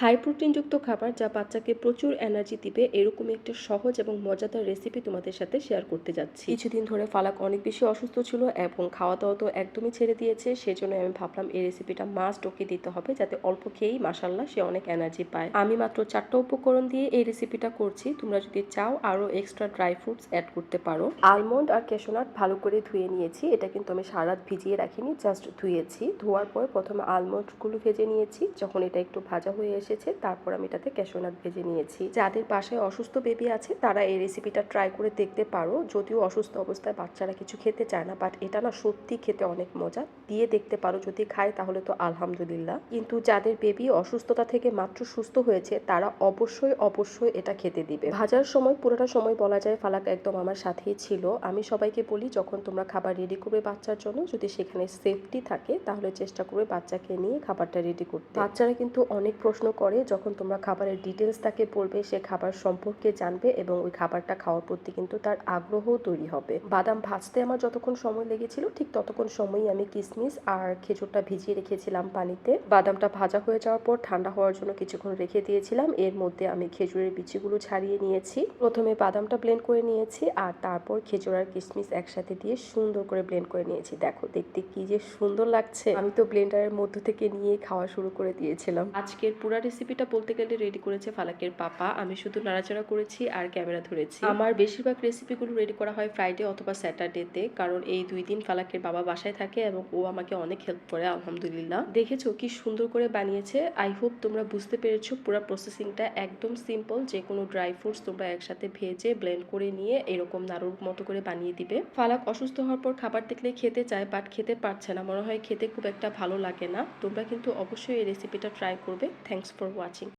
High প্রোটিনযুক্ত খাবার যা বাচ্চাকে প্রচুর এনার্জি দিবে, এরকমই একটা সহজ এবং মজাদার রেসিপি তোমাদের সাথে শেয়ার করতে যাচ্ছি। কিছুদিন ধরে ফালাক অনেক বেশি অসুস্থ ছিল এবং খাওয়া দাওয়া তো একদমই ছেড়ে দিয়েছে, সেজন্য আমি ভাবলাম এই রেসিপিটা মাস্ট ওকে দিতে হবে যাতে অল্প খেয়েই মাসাল্লাহ সে অনেক এনার্জি পায়। আমি মাত্র চারটা উপকরণ দিয়ে এই রেসিপিটা করছি, তোমরা যদি চাও আরও এক্সট্রা ড্রাই ফ্রুটস অ্যাড করতে পারো। আলমন্ড আর ক্যাশোনাট ভালো করে ধুয়ে নিয়েছি, এটা কিন্তু আমি সারা ভিজিয়ে রাখিনি জাস্ট ধুয়েছি। ধোয়ার পর প্রথমে আলমন্ডগুলো ভেজে নিয়েছি, যখন এটা একটু ভাজা হয়ে এসেছে, তারপর আমি এটাতে ক্যাশোনাট ভেজে নিয়েছি। যাদের বাসায় অসুস্থ বেবি আছে, তারা এই রেসিপিটা ট্রাই করে দেখতে পারো। যদিও অসুস্থ অবস্থায় বাচ্চারা কিছু খেতে চায় না বাট এটা না সত্যি খেতে অনেক মজা। দিয়ে দেখতে পারো, যদি খায় তাহলে তো আলহামদুলিল্লাহ। কিন্তু যাদের বেবি অসুস্থতা থেকে মাত্র সুস্থ হয়েছে, তারা অবশ্যই অবশ্যই এটা খেতে দিবে। ভাজার সময়, পুরোটা সময় বলা যায় ফালাক একদম আমার সাথেই ছিল। আমি সবাইকে বলি, যখন তোমরা খাবার রেডি করবে বাচ্চার জন্য, যদি সেখানে সেফটি থাকে, তাহলে চেষ্টা করবে বাচ্চাকে নিয়ে খাবারটা রেডি করতে। বাচ্চারা কিন্তু অনেক প্রশ্ন করে যখন তোমরা খাবারের ডিটেলস তাকে বলবে, সে খাবার সম্পর্কে জানবে এবং ওই খাবারটা খাওয়ার প্রতি কিন্তু তার আগ্রহ তৈরি হবে। বাদাম ভাজতে আমার যতক্ষণ সময় লেগেছিল, ঠিক ততক্ষণ সময়ই আমি কিসমিস আর খেজুরটা ভিজিয়ে রেখেছিলাম পানিতে। বাদামটা ভাজা হয়ে যাওয়ার পর ঠান্ডা হওয়ার জন্য কিছুক্ষণ রেখে দিয়েছিলাম। এর মধ্যে আমি খেজুরের বিচিগুলো ছাড়িয়ে নিয়েছি। প্রথমে বাদামটা ব্লেন্ড করে নিয়েছি আর তারপর খেজুর আর কিসমিস একসাথে দিয়ে সুন্দর করে ব্লেন্ড করে নিয়েছি। দেখো, দেখতে কি যে সুন্দর লাগছে। আমি তো ব্লেন্ডারের মধ্য থেকে নিয়ে খাওয়া শুরু করে দিয়েছিলাম। আজকের পুরা রেসিপিটা বলতে গেলে রেডি করেছে ফালাকের পাপা। আমি শুধু নাড়াচাড়া করেছি আর ক্যামেরা ধরেছি। আমার বেশিরভাগ রেসিপিগুলো রেডি করা হয় ফ্রাইডে অথবা স্যাটারডেতে কারণ এই দুই দিন ফালাকের বাবা বাসায় থাকে এবং ও আমাকে অনেক হেল্প করে আলহামদুলিল্লাহ। দেখেছ কি সুন্দর করে বানিয়েছে। আই হোপ তোমরা বুঝতে পেরেছ পুরো প্রসেসিংটা একদম সিম্পল যে কোনো ড্রাই ফ্রুটস তোমরা একসাথে ভেজে ব্লেন্ড করে নিয়ে এরকম নাড়ুর মতো করে বানিয়ে দিবে। ফালাক অসুস্থ হওয়ার পর খাবার দেখলে খেতে চায় বাট খেতে পারছে না। মনে হয় খেতে খুব একটা ভালো লাগে না। তোমরা কিন্তু অবশ্যই এই রেসিপিটা ট্রাই করবে। Thanks for watching.